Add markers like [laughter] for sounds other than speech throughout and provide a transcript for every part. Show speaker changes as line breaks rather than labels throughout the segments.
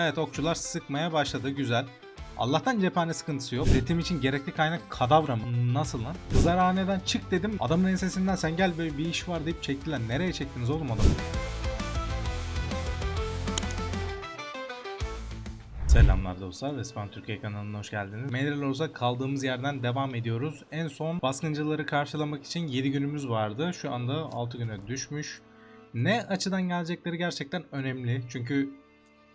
Evet okçular sıkmaya başladı güzel. Allah'tan cephane sıkıntısı yok. Üretim için gerekli kaynak kadavra mı? Nasıl lan? Kızarhaneden çık dedim. Adamın ensesinden sen gel böyle bir iş var deyip çektiler. Nereye çektiniz oğlum adamı? Selamlar dostlar. Resmen Türkiye kanalına hoş geldiniz. Medreloz'a kaldığımız yerden devam ediyoruz. En son baskıncıları karşılamak için 7 günümüz vardı. Şu anda 6 güne düşmüş. Ne açıdan gelecekleri gerçekten önemli. Çünkü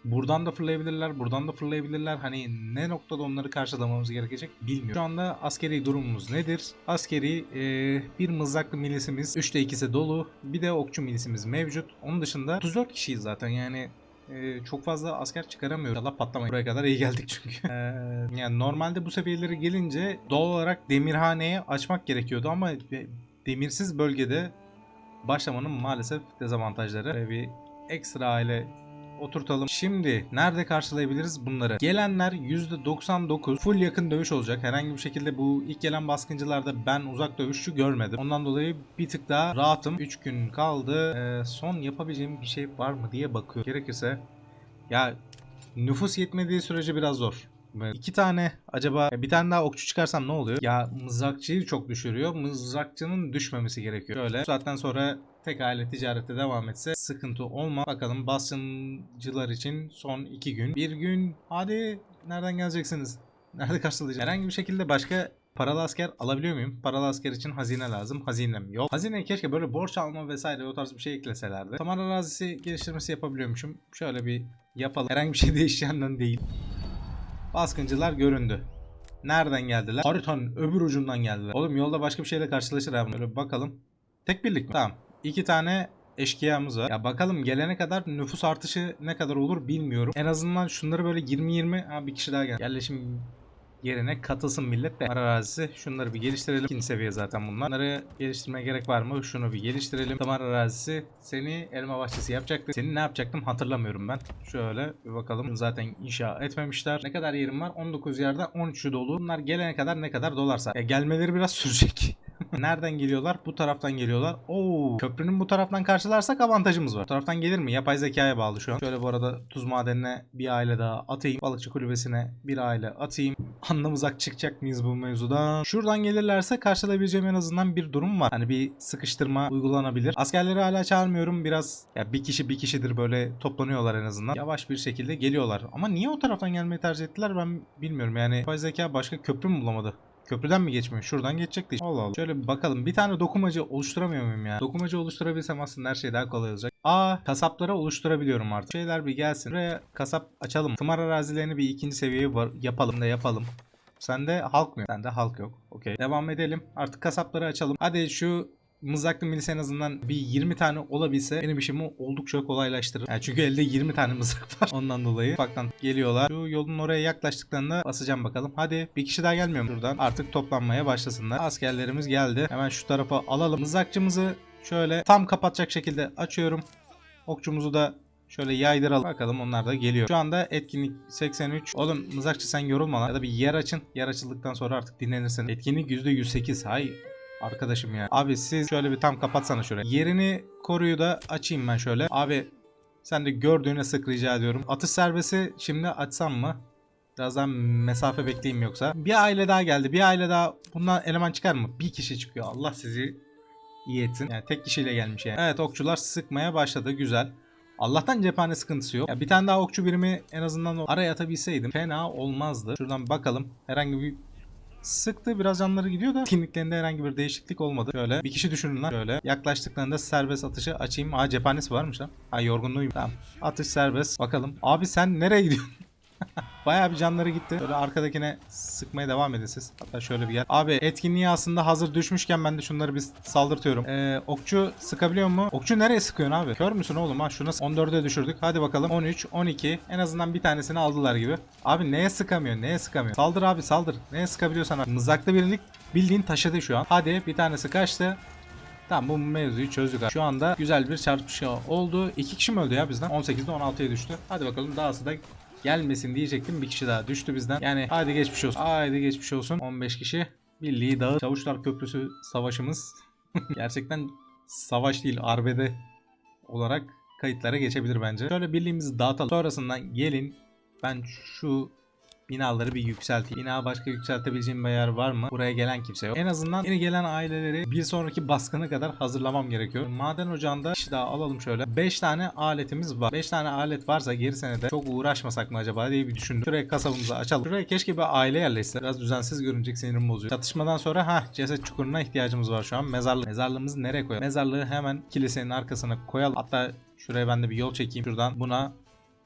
buradan da fırlayabilirler, buradan da fırlayabilirler. Hani ne noktada onları karşılamamız gerekecek bilmiyorum. Şu anda askeri durumumuz nedir? Askeri e, bir mızraklı milisimiz 3'te 2'si dolu. Bir de okçu milisimiz mevcut. Onun dışında 34 kişiyiz zaten yani ee, çok fazla asker çıkaramıyoruz. Allah patlamayın. Buraya kadar iyi geldik çünkü. Ee, [laughs] yani normalde bu seviyelere gelince doğal olarak demirhaneye açmak gerekiyordu ama de- demirsiz bölgede başlamanın maalesef dezavantajları. Ve bir ekstra aile oturtalım. Şimdi nerede karşılayabiliriz bunları? Gelenler %99 full yakın dövüş olacak. Herhangi bir şekilde bu ilk gelen baskıncılarda ben uzak dövüşçü görmedim. Ondan dolayı bir tık daha rahatım. 3 gün kaldı. Ee, son yapabileceğim bir şey var mı diye bakıyorum. Gerekirse ya nüfus yetmediği sürece biraz zor. İki tane acaba bir tane daha okçu çıkarsam ne oluyor? Ya mızrakçıyı çok düşürüyor. Mızrakçının düşmemesi gerekiyor. Şöyle saatten sonra tek aile ticarete devam etse sıkıntı olmaz. Bakalım basıncılar için son iki gün. Bir gün hadi nereden geleceksiniz? Nerede karşılayacağım? Herhangi bir şekilde başka Paralı asker alabiliyor muyum? Paralı asker için hazine lazım. Hazinem yok. Hazine keşke böyle borç alma vesaire o tarz bir şey ekleselerdi. Tamar arazisi geliştirmesi yapabiliyormuşum. Şöyle bir yapalım. Herhangi bir şey [laughs] değişeceğinden değil. Baskıncılar göründü. Nereden geldiler? Haritanın öbür ucundan geldiler. Oğlum yolda başka bir şeyle karşılaşır abi. Böyle bakalım. Tek birlik mi? Tamam. İki tane eşkıyamız var. Ya bakalım gelene kadar nüfus artışı ne kadar olur bilmiyorum. En azından şunları böyle 20-20 ha bir kişi daha gel. Yerleşim yerine katılsın millet de arazisi. Şunları bir geliştirelim. İkinci seviye zaten bunlar. Bunları geliştirmeye gerek var mı? Şunu bir geliştirelim. Damar arazisi seni elma bahçesi yapacaktı. Seni ne yapacaktım hatırlamıyorum ben. Şöyle bir bakalım. Zaten inşa etmemişler. Ne kadar yerim var? 19 yerden 13'ü dolu. Bunlar gelene kadar ne kadar dolarsa. Ya gelmeleri biraz sürecek. Nereden geliyorlar? Bu taraftan geliyorlar. Oo, köprünün bu taraftan karşılarsak avantajımız var. Bu taraftan gelir mi? Yapay zekaya bağlı şu an. Şöyle bu arada tuz madenine bir aile daha atayım. Balıkçı kulübesine bir aile atayım. [laughs] Anlamızak çıkacak mıyız bu mevzudan? Şuradan gelirlerse karşılayabileceğim en azından bir durum var. Hani bir sıkıştırma uygulanabilir. Askerleri hala çağırmıyorum. Biraz ya bir kişi bir kişidir böyle toplanıyorlar en azından. Yavaş bir şekilde geliyorlar. Ama niye o taraftan gelmeyi tercih ettiler ben bilmiyorum. Yani yapay zeka başka köprü mü bulamadı? Köprüden mi geçmiyor? Şuradan geçecekti. Allah Allah. Şöyle bakalım. Bir tane dokumacı oluşturamıyor muyum ya? Dokumacı oluşturabilsem aslında her şey daha kolay olacak. Aa kasaplara oluşturabiliyorum artık. Şeyler bir gelsin. Buraya kasap açalım. Tımar arazilerini bir ikinci seviyeye yapalım da yapalım. Sende halk mı? Sende halk yok. Okey. Devam edelim. Artık kasapları açalım. Hadi şu mızraklı milis en azından bir 20 tane olabilse benim işimi oldukça kolaylaştırır. Yani çünkü elde 20 tane mızrak var. [laughs] Ondan dolayı ufaktan geliyorlar. Şu yolun oraya yaklaştıklarında basacağım bakalım. Hadi bir kişi daha gelmiyor buradan? Artık toplanmaya başlasınlar. Askerlerimiz geldi. Hemen şu tarafa alalım. Mızrakçımızı şöyle tam kapatacak şekilde açıyorum. Okçumuzu da Şöyle yaydıralım. Bakalım onlar da geliyor. Şu anda etkinlik 83. Oğlum mızrakçı sen yorulma lan. Ya da bir yer açın. Yer açıldıktan sonra artık dinlenirsin. Etkinlik %108. Hay arkadaşım ya. Abi siz şöyle bir tam kapatsana şurayı. Yerini koruyu da açayım ben şöyle. Abi sen de gördüğüne sık rica ediyorum. Atış serbesti şimdi açsam mı? Birazdan mesafe bekleyeyim yoksa. Bir aile daha geldi. Bir aile daha. Bundan eleman çıkar mı? Bir kişi çıkıyor. Allah sizi iyi etsin. Yani tek kişiyle gelmiş yani. Evet okçular sıkmaya başladı. Güzel. Allah'tan cephane sıkıntısı yok. Ya bir tane daha okçu birimi en azından araya atabilseydim fena olmazdı. Şuradan bakalım. Herhangi bir sıktı biraz canları gidiyor da etkinliklerinde herhangi bir değişiklik olmadı. Şöyle bir kişi düşünün lan. Şöyle yaklaştıklarında serbest atışı açayım. Aa cephanesi varmış lan. Ha yorgunluğuyum. Tamam. Atış serbest. Bakalım. Abi sen nereye gidiyorsun? [laughs] Bayağı bir canları gitti. Böyle arkadakine sıkmaya devam edin siz. Hatta şöyle bir gel. Abi etkinliği aslında hazır düşmüşken ben de şunları bir saldırtıyorum. Ee, okçu sıkabiliyor mu? Okçu nereye sıkıyorsun abi? Kör müsün oğlum ha? Şuna 14'e düşürdük. Hadi bakalım. 13, 12. En azından bir tanesini aldılar gibi. Abi neye sıkamıyor? Neye sıkamıyor? Saldır abi saldır. Neye sıkabiliyorsan abi. Mızraklı birlik bildiğin taşıdı şu an. Hadi bir tanesi kaçtı. Tamam bu mevzuyu çözdük. abi. Şu anda güzel bir çarpışma oldu. İki kişi mi öldü ya bizden? 18'de 16'ya düştü. Hadi bakalım dahası da gelmesin diyecektim. Bir kişi daha düştü bizden. Yani hadi geçmiş olsun. Haydi geçmiş olsun. 15 kişi. Birliği dağı. Çavuşlar Köprüsü savaşımız. [laughs] Gerçekten savaş değil arbede olarak kayıtlara geçebilir bence. Şöyle birliğimizi dağıtalım. Sonrasından gelin Ben şu binaları bir yükselteyim. Bina başka yükseltebileceğim bir yer var mı? Buraya gelen kimse yok. En azından yeni gelen aileleri bir sonraki baskına kadar hazırlamam gerekiyor. Maden ocağında kişi daha alalım şöyle. 5 tane aletimiz var. 5 tane alet varsa gerisine de çok uğraşmasak mı acaba diye bir düşündüm. Şuraya kasabımızı açalım. Şuraya keşke bir aile yerleşse. Biraz düzensiz görünecek sinirim bozuyor. Çatışmadan sonra ha ceset çukuruna ihtiyacımız var şu an. Mezarlık. Mezarlığımızı nereye koyalım? Mezarlığı hemen kilisenin arkasına koyalım. Hatta şuraya ben de bir yol çekeyim. Şuradan buna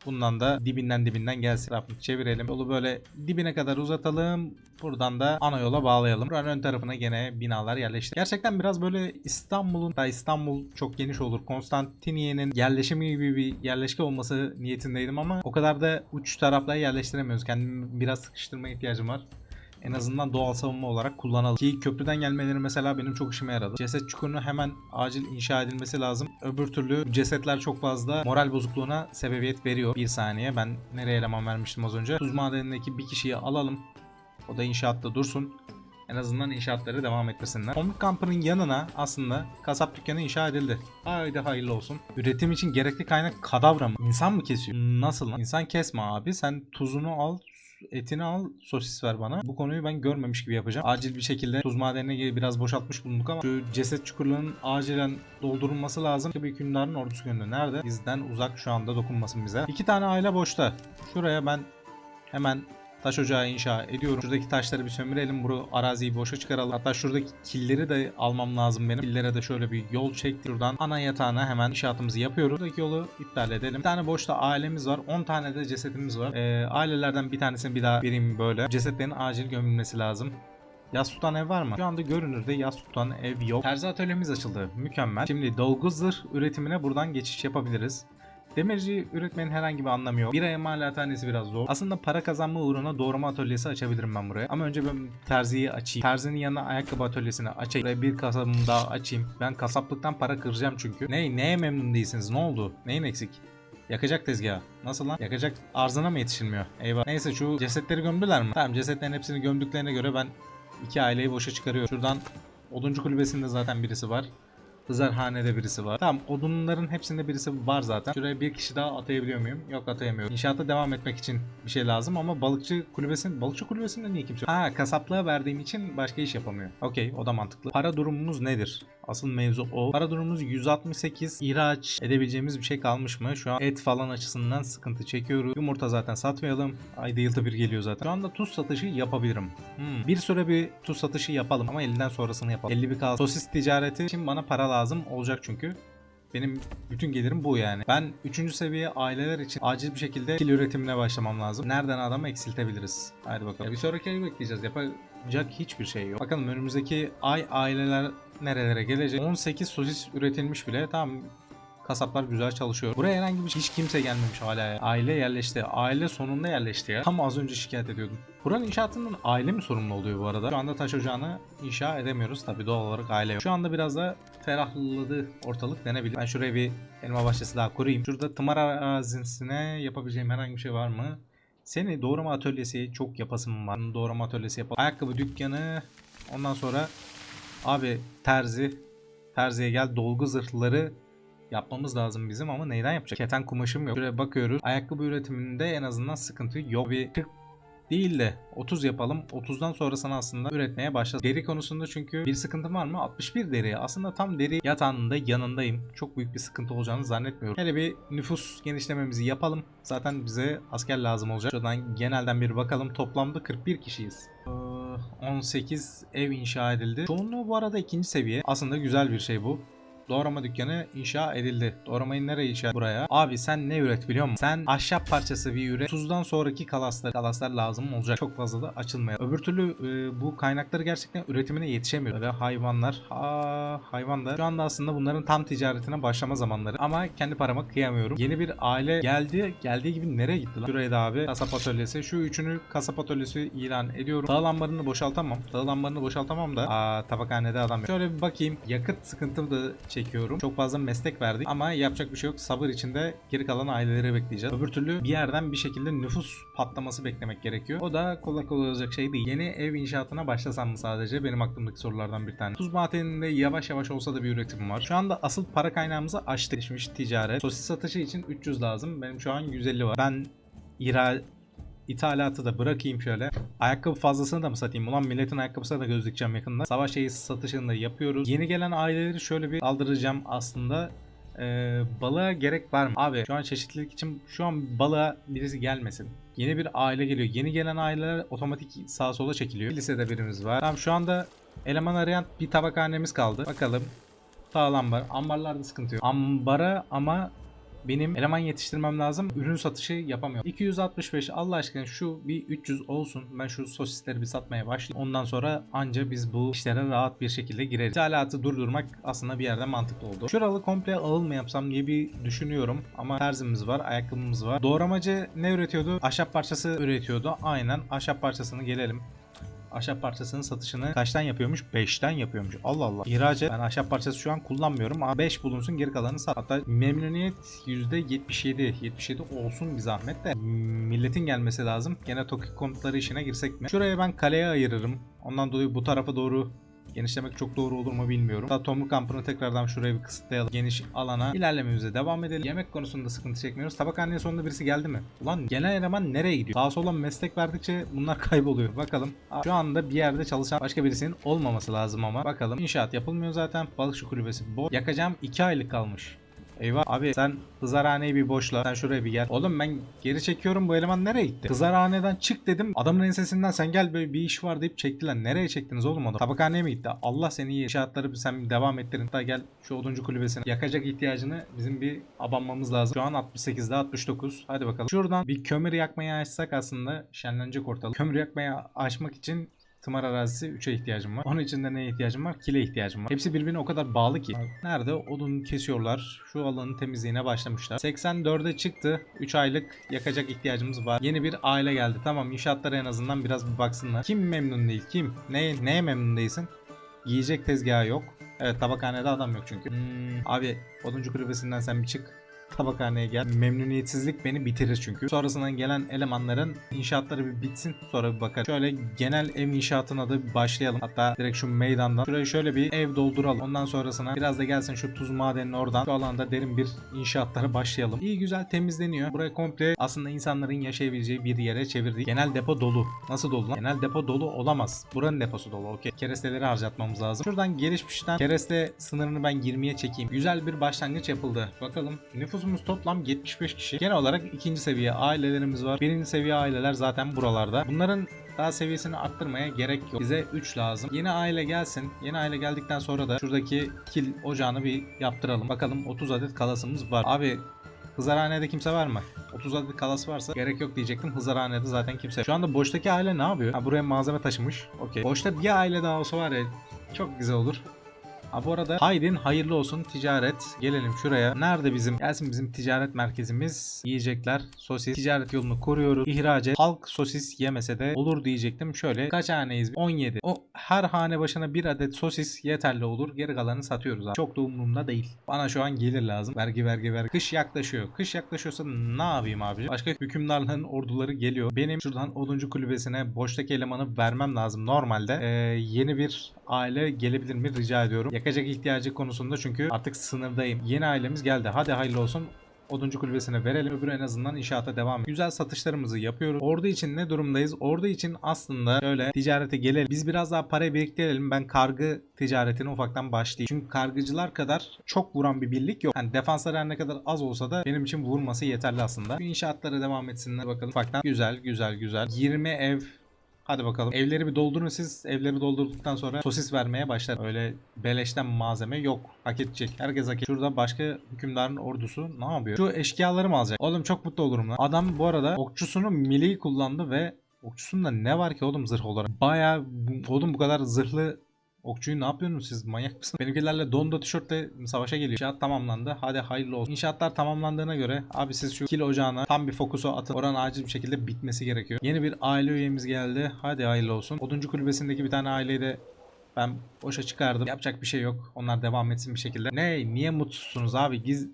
Bundan da dibinden dibinden gelsin. Etrafını çevirelim. Yolu böyle dibine kadar uzatalım. Buradan da ana yola bağlayalım. Buranın ön tarafına gene binalar yerleşti. Gerçekten biraz böyle İstanbul'un da İstanbul çok geniş olur. Konstantiniye'nin yerleşimi gibi bir yerleşke olması niyetindeydim ama o kadar da uç taraflara yerleştiremiyoruz. Kendimi biraz sıkıştırma ihtiyacım var. En azından doğal savunma olarak kullanalım. Ki köprüden gelmeleri mesela benim çok işime yaradı. Ceset çukurunu hemen acil inşa edilmesi lazım. Öbür türlü cesetler çok fazla moral bozukluğuna sebebiyet veriyor. Bir saniye ben nereye eleman vermiştim az önce. Tuz madenindeki bir kişiyi alalım. O da inşaatta dursun. En azından inşaatları devam ettirsinler. Komik kampının yanına aslında kasap dükkanı inşa edildi. Haydi hayırlı olsun. Üretim için gerekli kaynak kadavra mı? İnsan mı kesiyor? Nasıl lan? İnsan kesme abi. Sen tuzunu al, etini al, sosis ver bana. Bu konuyu ben görmemiş gibi yapacağım. Acil bir şekilde tuz madenine biraz boşaltmış bulunduk ama şu ceset çukurlarının acilen doldurulması lazım. Bir hükümdarın ordusu gönlü nerede? Bizden uzak şu anda dokunmasın bize. İki tane aile boşta. Şuraya ben hemen taş ocağı inşa ediyorum. Şuradaki taşları bir sömürelim. Bu araziyi boşa çıkaralım. Hatta şuradaki killeri de almam lazım benim. Killere de şöyle bir yol çektim. Şuradan ana yatağına hemen inşaatımızı yapıyoruz. Buradaki yolu iptal edelim. Bir tane boşta ailemiz var. 10 tane de cesetimiz var. Ee, ailelerden bir tanesini bir daha vereyim böyle. Cesetlerin acil gömülmesi lazım. Yas tutan ev var mı? Şu anda görünürde yas tutan ev yok. Terzi atölyemiz açıldı. Mükemmel. Şimdi dolgu zırh üretimine buradan geçiş yapabiliriz. Demirci üretmenin herhangi bir anlamı yok. Bir ay imalathanesi biraz zor. Aslında para kazanma uğruna doğrama atölyesi açabilirim ben buraya. Ama önce ben terziyi açayım. Terzinin yanına ayakkabı atölyesini açayım. Buraya bir kasabımı daha açayım. Ben kasaplıktan para kıracağım çünkü. Ne, neye memnun değilsiniz? Ne oldu? Neyin eksik? Yakacak tezgahı. Nasıl lan? Yakacak arzına mı yetişilmiyor? Eyvah. Neyse şu cesetleri gömdüler mi? Tamam cesetlerin hepsini gömdüklerine göre ben iki aileyi boşa çıkarıyorum. Şuradan oduncu kulübesinde zaten birisi var. Hızarhane'de birisi var. Tamam odunların hepsinde birisi var zaten. Şuraya bir kişi daha atayabiliyor muyum? Yok atayamıyorum. İnşaata devam etmek için bir şey lazım ama balıkçı kulübesinin balıkçı kulübesinde niye kimse yok? Ha kasaplığa verdiğim için başka iş yapamıyor. Okey o da mantıklı. Para durumumuz nedir? Asıl mevzu o. Para durumumuz 168. İhraç edebileceğimiz bir şey kalmış mı? Şu an et falan açısından sıkıntı çekiyoruz. Yumurta zaten satmayalım. Ayda yılda bir geliyor zaten. Şu anda tuz satışı yapabilirim. Hmm. Bir süre bir tuz satışı yapalım ama elinden sonrasını yapalım. 50 bir kalsın. Sosis ticareti için bana para lazım olacak çünkü. Benim bütün gelirim bu yani. Ben 3. seviye aileler için acil bir şekilde kil üretimine başlamam lazım. Nereden adamı eksiltebiliriz? Hadi bakalım. Bir sonraki ayı bekleyeceğiz. Yapacak hiçbir şey yok. Bakalım önümüzdeki ay aileler nerelere gelecek? 18 sosis üretilmiş bile. Tamam Kasaplar güzel çalışıyor. Buraya herhangi bir hiç kimse gelmemiş hala ya. Aile yerleşti. Aile sonunda yerleşti ya. Tam az önce şikayet ediyordum. Buranın inşaatından aile mi sorumlu oluyor bu arada? Şu anda taş ocağını inşa edemiyoruz. Tabi doğal olarak aile yok. Şu anda biraz da ferahladı ortalık denebilir. Ben şuraya bir elma bahçesi daha kurayım. Şurada tımar arazisine yapabileceğim herhangi bir şey var mı? Seni doğrama atölyesi çok yapasım var. Doğrama atölyesi yapalım. Ayakkabı dükkanı. Ondan sonra abi terzi. Terziye gel dolgu zırhları yapmamız lazım bizim ama neyden yapacak? Keten kumaşım yok. Şuraya bakıyoruz. Ayakkabı üretiminde en azından sıkıntı yok. Bir 40 değil de 30 yapalım. 30'dan sonrasını aslında üretmeye başladık. Deri konusunda çünkü bir sıkıntı var mı? 61 deri. Aslında tam deri yatağında yanındayım. Çok büyük bir sıkıntı olacağını zannetmiyorum. Hele bir nüfus genişlememizi yapalım. Zaten bize asker lazım olacak. Şuradan genelden bir bakalım. Toplamda 41 kişiyiz. Ee, 18 ev inşa edildi. Çoğunluğu bu arada ikinci seviye. Aslında güzel bir şey bu. Doğrama dükkanı inşa edildi. Doğramayı nereye inşa Buraya. Abi sen ne üret biliyor musun? Sen ahşap parçası bir üret. Tuzdan sonraki kalaslar. Kalaslar lazım olacak. Çok fazla da açılmıyor. Öbür türlü e, bu kaynakları gerçekten üretimine yetişemiyor. Böyle hayvanlar. Ha, hayvan. Şu anda aslında bunların tam ticaretine başlama zamanları. Ama kendi parama kıyamıyorum. Yeni bir aile geldi. Geldiği gibi nereye gitti lan? Şuraya da abi kasap atölyesi. Şu üçünü kasap atölyesi ilan ediyorum. Dağ lambarını boşaltamam. Dağ lambarını boşaltamam da. Aa tabakhanede adam yok. Şöyle bir bakayım. Yakıt sıkıntım da çekiyorum. Çok fazla meslek verdik ama yapacak bir şey yok. Sabır içinde geri kalan aileleri bekleyeceğiz. Öbür türlü bir yerden bir şekilde nüfus patlaması beklemek gerekiyor. O da kolay kolay olacak şey değil. Yeni ev inşaatına başlasam mı sadece benim aklımdaki sorulardan bir tane. Tuz madeninde yavaş yavaş olsa da bir üretim var. Şu anda asıl para kaynağımızı açtık. Geçmiş ticaret. Sosis satışı için 300 lazım. Benim şu an 150 var. Ben ira ithalatı da bırakayım şöyle. Ayakkabı fazlasını da mı satayım? Ulan milletin ayakkabısına da göz dikeceğim yakında. Savaş şeyi satışını da yapıyoruz. Yeni gelen aileleri şöyle bir aldıracağım aslında. Ee, balığa gerek var mı? Abi şu an çeşitlilik için şu an balığa birisi gelmesin. Yeni bir aile geliyor. Yeni gelen aileler otomatik sağa sola çekiliyor. Lisede birimiz var. Tamam şu anda eleman arayan bir tabakhanemiz kaldı. Bakalım. Sağlam var. Ambarlarda sıkıntı yok. Ambara ama benim eleman yetiştirmem lazım. Ürün satışı yapamıyorum. 265 Allah aşkına şu bir 300 olsun. Ben şu sosisleri bir satmaya başlayayım. Ondan sonra anca biz bu işlere rahat bir şekilde gireriz. İthalatı durdurmak aslında bir yerde mantıklı oldu. Şuralı komple ağıl mı yapsam diye bir düşünüyorum. Ama terzimiz var, ayakkabımız var. Doğramacı ne üretiyordu? Ahşap parçası üretiyordu. Aynen ahşap parçasını gelelim. Ahşap parçasının satışını kaçtan yapıyormuş? 5'ten yapıyormuş. Allah Allah. İhracat ben ahşap parçası şu an kullanmıyorum ama 5 bulunsun geri kalanını sat. Hatta memnuniyet %77. 77 olsun bir zahmet de milletin gelmesi lazım. Gene Tokyo komutları işine girsek mi? Şuraya ben kaleye ayırırım. Ondan dolayı bu tarafa doğru Genişlemek çok doğru olur mu bilmiyorum. Daha tomruk kampını tekrardan şuraya bir kısıtlayalım. Geniş alana ilerlememize devam edelim. Yemek konusunda sıkıntı çekmiyoruz. Tabakhaneye sonunda birisi geldi mi? Ulan gelen eleman nereye gidiyor? Sağa sola meslek verdikçe bunlar [laughs] kayboluyor. Bakalım. Şu anda bir yerde çalışan başka birisinin olmaması lazım ama. Bakalım. İnşaat yapılmıyor zaten. Balıkçı kulübesi boş. Yakacağım 2 aylık kalmış. Eyvah abi sen hızarhaneyi bir boşla. Sen şuraya bir gel. Oğlum ben geri çekiyorum bu eleman nereye gitti? Hızarhaneden çık dedim. Adamın ensesinden sen gel böyle bir iş var deyip çektiler. Nereye çektiniz oğlum onu? Tabakhaneye mi gitti? Allah seni iyi. İnşaatları sen devam ettirin. Hatta gel şu oduncu kulübesine. Yakacak ihtiyacını bizim bir abanmamız lazım. Şu an 68'de 69. Hadi bakalım. Şuradan bir kömür yakmayı açsak aslında şenlenecek ortalık. Kömür yakmayı açmak için Tımar arazisi 3'e ihtiyacım var. Onun için de neye ihtiyacım var? Kile ihtiyacım var. Hepsi birbirine o kadar bağlı ki. Nerede? Odun kesiyorlar. Şu alanın temizliğine başlamışlar. 84'e çıktı. 3 aylık yakacak ihtiyacımız var. Yeni bir aile geldi. Tamam inşaatlara en azından biraz bir baksınlar. Kim memnun değil? Kim? Neye, neye memnun değilsin? Yiyecek tezgahı yok. Evet tabakhanede adam yok çünkü. Hmm, abi oduncu kulübesinden sen bir çık tabakhaneye gel. Memnuniyetsizlik beni bitirir çünkü. Sonrasından gelen elemanların inşaatları bir bitsin sonra bir bakarız. Şöyle genel ev inşaatına da başlayalım. Hatta direkt şu meydandan. Şuraya şöyle bir ev dolduralım. Ondan sonrasına biraz da gelsin şu tuz madeninin oradan. Şu alanda derin bir inşaatlara başlayalım. İyi güzel temizleniyor. Buraya komple aslında insanların yaşayabileceği bir yere çevirdik. Genel depo dolu. Nasıl dolu lan? Genel depo dolu olamaz. Buranın deposu dolu. Okey. Keresteleri harcatmamız lazım. Şuradan gelişmişten kereste sınırını ben 20'ye çekeyim. Güzel bir başlangıç yapıldı. Bakalım. Nüfusumuz toplam 75 kişi. Genel olarak ikinci seviye ailelerimiz var. Birinci seviye aileler zaten buralarda. Bunların daha seviyesini arttırmaya gerek yok. Bize 3 lazım. Yeni aile gelsin. Yeni aile geldikten sonra da şuradaki kil ocağını bir yaptıralım. Bakalım 30 adet kalasımız var. Abi Hızarhane'de kimse var mı? 30 adet kalası varsa gerek yok diyecektim. Hızarhane'de zaten kimse. yok. Şu anda boştaki aile ne yapıyor? Ha buraya malzeme taşımış. Okey. Boşta bir aile daha olsa var ya çok güzel olur. Ha bu arada Haydin hayırlı olsun ticaret. Gelelim şuraya. Nerede bizim? Gelsin bizim ticaret merkezimiz. Yiyecekler, sosis. Ticaret yolunu koruyoruz. İhracat. Halk sosis yemese de olur diyecektim. Şöyle kaç haneyiz? 17. O her hane başına bir adet sosis yeterli olur. Geri kalanını satıyoruz abi. Çok da umurumda değil. Bana şu an gelir lazım. Vergi vergi vergi. Kış yaklaşıyor. Kış yaklaşıyorsa ne yapayım abi? Başka hükümdarlığın orduları geliyor. Benim şuradan oduncu kulübesine boştaki elemanı vermem lazım. Normalde ee, yeni bir aile gelebilir mi rica ediyorum. Yakacak ihtiyacı konusunda çünkü artık sınırdayım. Yeni ailemiz geldi. Hadi hayırlı olsun. Oduncu kulübesine verelim. Öbürü en azından inşaata devam. Güzel satışlarımızı yapıyoruz. Ordu için ne durumdayız? Ordu için aslında şöyle ticarete gelelim. Biz biraz daha para biriktirelim. Ben kargı ticaretine ufaktan başlayayım. Çünkü kargıcılar kadar çok vuran bir birlik yok. Yani defanslar her ne kadar az olsa da benim için vurması yeterli aslında. İnşaatlara devam etsinler bakalım. Ufaktan güzel güzel güzel. 20 ev Hadi bakalım. Evleri bir doldurun siz. Evleri doldurduktan sonra sosis vermeye başlar. Öyle beleşten malzeme yok. Hak edecek. Herkes hak edecek. Şurada başka hükümdarın ordusu ne yapıyor? Şu eşkıyaları mı alacak? Oğlum çok mutlu olurum lan. Adam bu arada okçusunu milli kullandı ve okçusunda ne var ki oğlum zırh olarak? Baya oğlum bu kadar zırhlı Okçuyu ne yapıyorsunuz siz manyak mısınız? Benimkilerle donda tişörtle savaşa geliyor. İnşaat tamamlandı. Hadi hayırlı olsun. İnşaatlar tamamlandığına göre abi siz şu kil ocağına tam bir fokusu atın. Oranın acil bir şekilde bitmesi gerekiyor. Yeni bir aile üyemiz geldi. Hadi hayırlı olsun. Oduncu kulübesindeki bir tane aileyi de ben boşa çıkardım. Yapacak bir şey yok. Onlar devam etsin bir şekilde. Ne? Niye mutsuzsunuz abi? Giz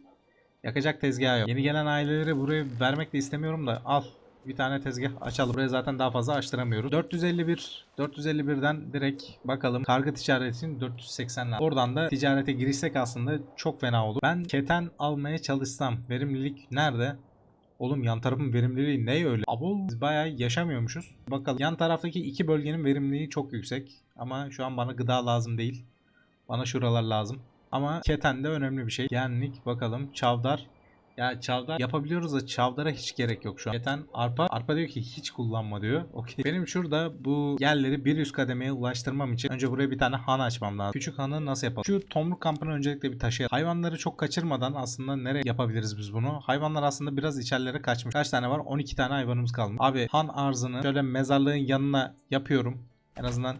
yakacak tezgah yok. Yeni gelen aileleri buraya vermek de istemiyorum da al bir tane tezgah açalım. Buraya zaten daha fazla açtıramıyoruz. 451 451'den direkt bakalım kargı ticaretinin 480 lira. Oradan da ticarete girişsek aslında çok fena olur. Ben keten almaya çalışsam verimlilik nerede? Oğlum yan tarafın verimliliği ne öyle? Abo biz bayağı yaşamıyormuşuz. Bakalım yan taraftaki iki bölgenin verimliliği çok yüksek. Ama şu an bana gıda lazım değil. Bana şuralar lazım. Ama keten de önemli bir şey. Genlik bakalım. Çavdar. Ya çavdar yapabiliyoruz da çavdara hiç gerek yok şu an. Keten arpa. Arpa diyor ki hiç kullanma diyor. Okey. Benim şurada bu yerleri bir üst kademeye ulaştırmam için önce buraya bir tane han açmam lazım. Küçük hanı nasıl yapalım? Şu tomruk kampını öncelikle bir taşıyalım. Hayvanları çok kaçırmadan aslında nereye yapabiliriz biz bunu? Hayvanlar aslında biraz içerilere kaçmış. Kaç tane var? 12 tane hayvanımız kalmış. Abi han arzını şöyle mezarlığın yanına yapıyorum. En azından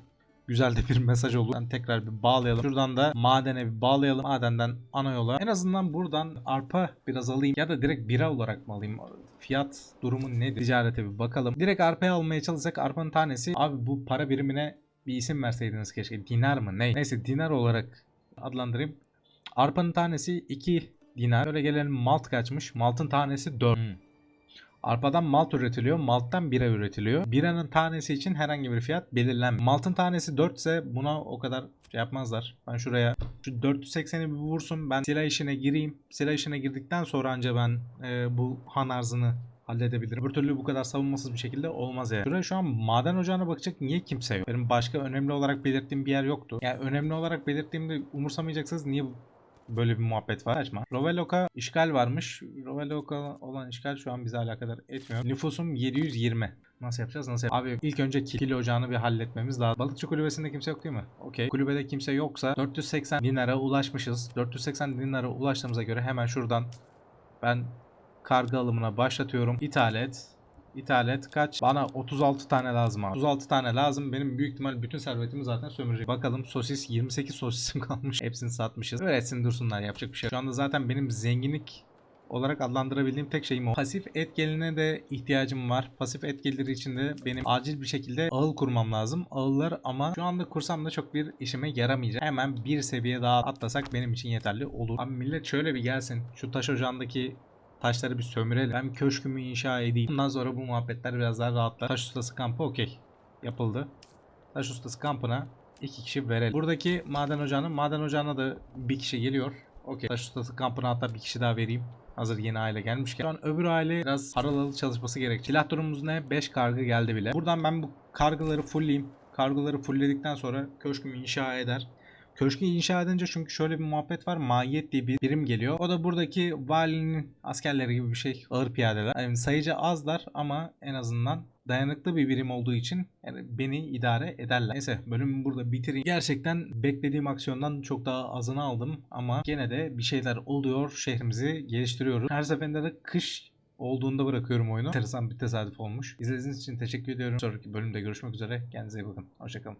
güzel de bir [laughs] mesaj olur. Yani tekrar bir bağlayalım. Şuradan da madene bir bağlayalım. Madenden ana yola. En azından buradan arpa biraz alayım ya da direkt bira olarak mı alayım? Fiyat durumu nedir? Ticarete bir bakalım. Direkt arpaya almaya çalışsak arpanın tanesi abi bu para birimine bir isim verseydiniz keşke. Dinar mı? Ne? Neyse dinar olarak adlandırayım. Arpanın tanesi 2 dinar. Böyle gelelim malt kaçmış. Maltın tanesi 4. Arpadan malt üretiliyor, malttan bira üretiliyor. Biranın tanesi için herhangi bir fiyat belirlenmiyor. Maltın tanesi 4 ise buna o kadar şey yapmazlar. Ben şuraya şu 480'i bir vursun. Ben silah işine gireyim. Silah işine girdikten sonra anca ben e, bu han arzını halledebilirim. Öbür türlü bu kadar savunmasız bir şekilde olmaz yani. Şuraya şu an maden ocağına bakacak niye kimse yok? Benim başka önemli olarak belirttiğim bir yer yoktu. Yani önemli olarak belirttiğimde umursamayacaksınız niye Böyle bir muhabbet var. Açma. Rovelok'a işgal varmış. Rovelok'a olan işgal şu an bizi alakadar etmiyor. Nüfusum 720. Nasıl yapacağız? Nasıl yap- Abi ilk önce kili ocağını bir halletmemiz lazım. Balıkçı kulübesinde kimse yok değil mi? Okey. Kulübede kimse yoksa 480 dinara ulaşmışız. 480 dinara ulaştığımıza göre hemen şuradan ben karga alımına başlatıyorum. İthal et. İthal et kaç? Bana 36 tane lazım abi. 36 tane lazım. Benim büyük ihtimal bütün servetimi zaten sömürecek. Bakalım sosis 28 sosisim [laughs] kalmış. Hepsini satmışız. Öğretsin dursunlar yapacak bir şey. Şu anda zaten benim zenginlik olarak adlandırabildiğim tek şeyim o. Pasif et geline de ihtiyacım var. Pasif et geliri için de benim acil bir şekilde ağıl kurmam lazım. Ağıllar ama şu anda kursam da çok bir işime yaramayacak. Hemen bir seviye daha atlasak benim için yeterli olur. Abi millet şöyle bir gelsin. Şu taş ocağındaki taşları bir sömürelim. Ben köşkümü inşa edeyim. Bundan sonra bu muhabbetler biraz daha rahatlar. Taş ustası kampı okey. Yapıldı. Taş ustası kampına iki kişi verelim. Buradaki maden ocağının maden ocağına da bir kişi geliyor. Okey. Taş ustası kampına hatta bir kişi daha vereyim. Hazır yeni aile gelmişken. Şu an öbür aile biraz paralı çalışması gerek. Silah durumumuz ne? 5 kargı geldi bile. Buradan ben bu kargıları fullleyeyim. Kargıları fullledikten sonra köşkümü inşa eder. Köşkü inşa edince çünkü şöyle bir muhabbet var. Mahiyet diye bir birim geliyor. O da buradaki valinin askerleri gibi bir şey. Ağır piyadeler. Yani sayıca azlar ama en azından dayanıklı bir birim olduğu için yani beni idare ederler. Neyse bölümü burada bitireyim. Gerçekten beklediğim aksiyondan çok daha azını aldım ama gene de bir şeyler oluyor. Şehrimizi geliştiriyoruz. Her seferinde de kış olduğunda bırakıyorum oyunu. Enteresan bir tesadüf olmuş. İzlediğiniz için teşekkür ediyorum. Sonraki bölümde görüşmek üzere. Kendinize iyi bakın. Hoşçakalın.